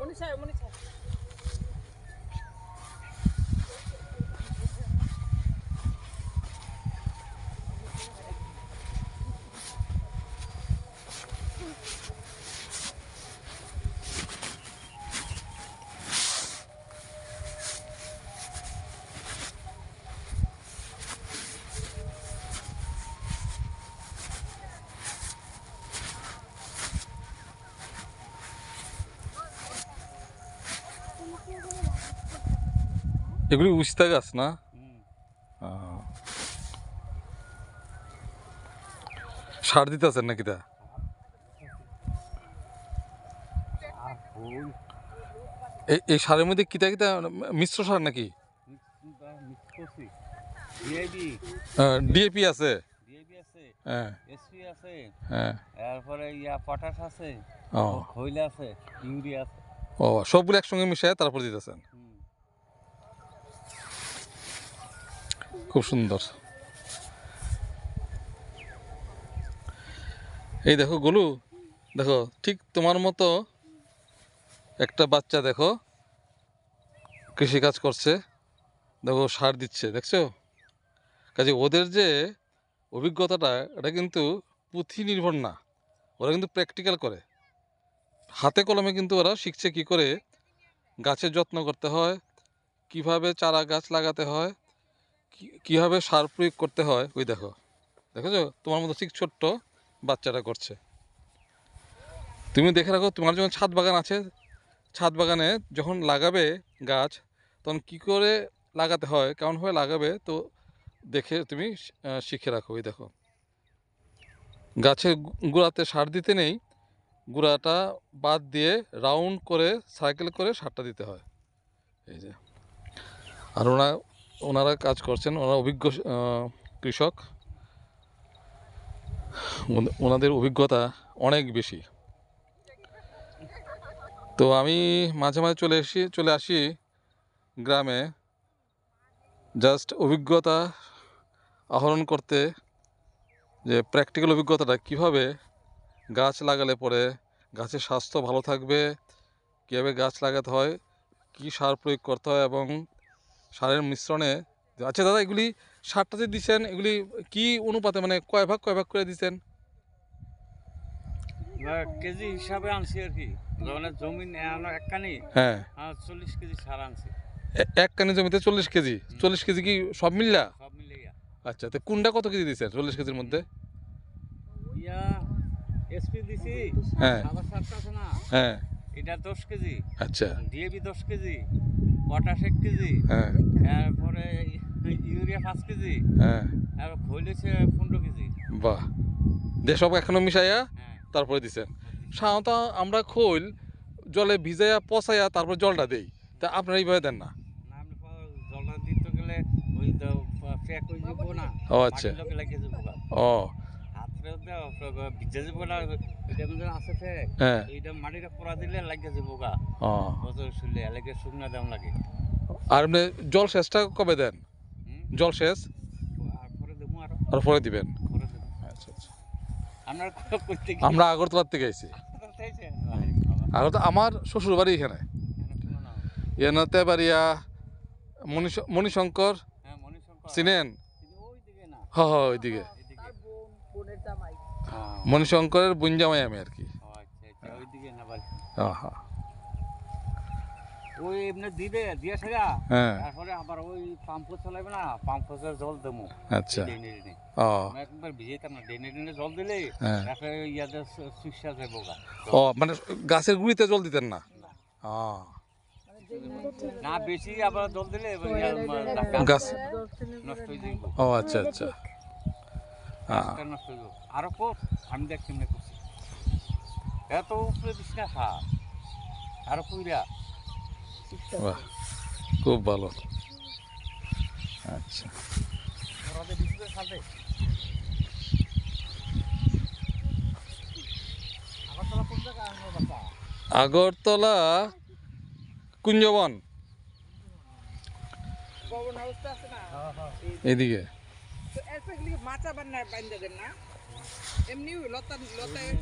お兄ちゃん、お。এগুলি উস্তা গাছ না। সার দিতেছেন নাকি তা? এই- সারের মধ্যে কিতা কিতা মিশ্র সার নাকি? ডিএপি। আছে? ডিএবি আছে হ্যাঁ। এসপি আছে খুব সুন্দর। এই দেখো গুলু, দেখো, ঠিক তোমার মতো একটা বাচ্চা দেখো কৃষিকাজ করছে, দেখো সার দিচ্ছে, দেখছ? কাজে ওদের যে অভিজ্ঞতাটা, এটা কিন্তু পুঁথি নির্ভর না, ওরা কিন্তু প্র্যাকটিক্যাল করে। হাতে কলমে কিন্তু ওরা শিখছে কি করে গাছের যত্ন করতে হয়, কীভাবে চারা গাছ লাগাতে হয় কীভাবে সার প্রয়োগ করতে হয়, ওই দেখো। দেখেছ? তোমার মতো ঠিক ছোট্ট বাচ্চাটা করছে। তুমি দেখে রাখো, তোমার যখন ছাদ বাগান আছে, ছাদ বাগানে যখন লাগাবে গাছ, তখন কি করে লাগাতে হয় কেমনভাবে লাগাবে, তো দেখে তুমি শিখে রাখো, ওই দেখো। গাছের গোড়াতে সার দিতে নেই, গুঁড়াটা বাদ দিয়ে রাউন্ড করে, সাইকেল করে সারটা দিতে হয়। এই যে। আর ওনা ওনারা কাজ করছেন, ওনারা অভিজ্ঞ কৃষক। ওনাদের অভিজ্ঞতা অনেক বেশি। তো আমি মাঝে মাঝে চলে এসি চলে আসি গ্রামে। জাস্ট অভিজ্ঞতা আহরণ করতে, যে প্র্যাকটিক্যাল অভিজ্ঞতাটা কীভাবে গাছ লাগালে পরে গাছের স্বাস্থ্য ভালো থাকবে, কীভাবে গাছ লাগাতে হয়, কী সার প্রয়োগ করতে হয় এবং সারের মিশ্রণে। আচ্ছা দাদা এগুলি সারটা যে দিচ্ছেন এগুলি কি অনুপাতে মানে কয় ভাগ কয় ভাগ করে দিচ্ছেন কেজি হিসাবে আনছি আর কি। জমি একখানি হ্যাঁ। চল্লিশ কেজি সার আনছি। এ- এক কানি জমিতে চল্লিশ কেজি। চল্লিশ কেজি কি সব মিললা? সব মিলিয়ে। আচ্ছা তো কোনটা কত কেজি দিচ্ছেন চল্লিশ কেজির মধ্যে? ইয়া এসপি দিছি। হ্যাঁ। সাদা সারটা আছে না? হ্যাঁ। এটা দশ কেজি। আচ্ছা। ডিএবি দশ কেজি। পটাশ এক কেজি হ্যাঁ। তারপরে ইউরিয়া পাঁচ কেজি হ্যাঁ। আর খৈল হচ্ছে পনেরো কেজি। বাহ। দিয়ে সব এখনও মিশাইয়া হ্যাঁ। তারপরে দিচ্ছেন সাধারণত আমরা খোল জলে ভিজাইয়া পচাইয়া তারপর জলটা দেই। তা আপনারা এইভাবে দেন না? না জলটা দিতে গেলে ওই তো ফ্যাক হয়ে যাব না। ও আচ্ছা। ও। হাতরে ভিজে যাব না হ্যাঁ। এইটা মাটিটা পোড়া দিলে লাগিয়ে যাব গা। ও। বছর শুনলে এলাকে শুকনা দাম লাগে। আর এমনি জল সেচটা কবে দেন? জল সেচ? আর পরে দেবো আরও। আর পরে দিবেন? আচ্ছা আচ্ছা। আমরা আগরতলার থেকে আইছি। আগরতলা আমার শ্বশুর বাড়ি এখানে এনাতে বাড়িয়া মণিশঙ্কর। হ্যাঁ মণিশঙ্কর। চিনেন? কিন্তু ওই দিকে না। হ হ ওইদিকে। হ্যাঁ। মণিশঙ্করের বুঞ্জামাই আমি আর কি। আচ্ছা আচ্ছা ওই এমনি দিবে দিয়ে সেরা হ্যাঁ। তারপরে আবার ওই পাম্প চালাবে না? পাম্প জল দেবো। আচ্ছা। ডেনে ডেনে। একবার ভিজেতাম না ডেনে ডেনে জল দিলে হ্যাঁ। তারপরে ইয়াতে সুইসা যাব ও মানে গাছের গুড়িতে জল দিতেন না? না। বেশি আবার জল দিলে এবার গাছ নষ্ট হয়ে ও আচ্ছা আচ্ছা হ্যাঁ গাছটা নষ্ট হয়ে যাব আরও কর আমি দেখ কেমনে করছি। এত উপরে দিস না খা আরও কইরা। খুব ভালো। আচ্ছা। আগরতলা কুঞ্জবন। এদিকে। তো এরপর এগুলি মাচা বান্না বান্ধা দেন না। এমনি লতা লতায়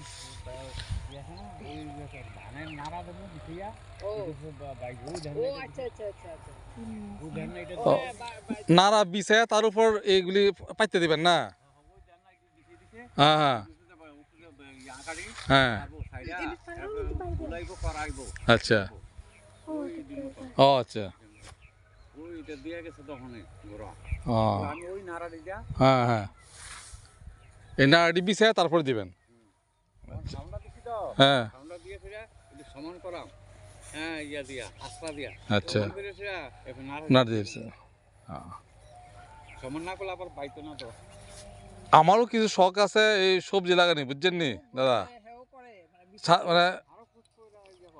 নাড়া আচ্ছা আচ্ছা আচ্ছা। হ্যাঁ, নাড়া বিছায় তার উপর এইগুলি পাইতে দিবেন না? হ্যাঁ হ্যাঁ। আচ্ছা। ও আচ্ছা। ওইটা দিয়ে গেছে তখন ও। আমি ওই নাড়া হ্যাঁ হ্যাঁ। এই তারপর দিবেন। ঠান্ডা দিছি তো। হ্যাঁ। ঠান্ডা দিয়ে ফিরে সমান করাম। হ্যাঁ ইয়া দিয়া আশ্রা দিয়া। আচ্ছা। নাড়া দিয়েছে হ্যাঁ। সমান না করলে আবার পাইতো না তো। আমারও কিছু শখ আছে এই সবজি লাগানি বুঝছেন নি দাদা? মানে মানে ইয়া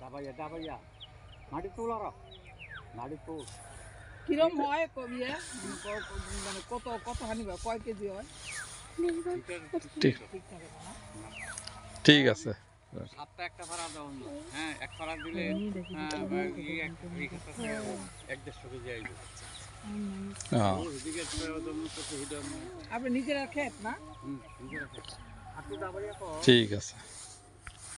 দাবাইয়া দাবাইয়া। মাটি তোল আরও। মাটি তোল। কিরম হয় কবি মানে কত কত হানি হয়? কয় কেজি হয়? ঠিক। আছে। সাতটা একটা দাও হ্যাঁ এক ফাড়া দিলে হ্যাঁ, এক ক্ষেত্রে এক দেড়শো কেজি হ্যাঁ আপনি নিজেরা খেত না? ঠিক আছে।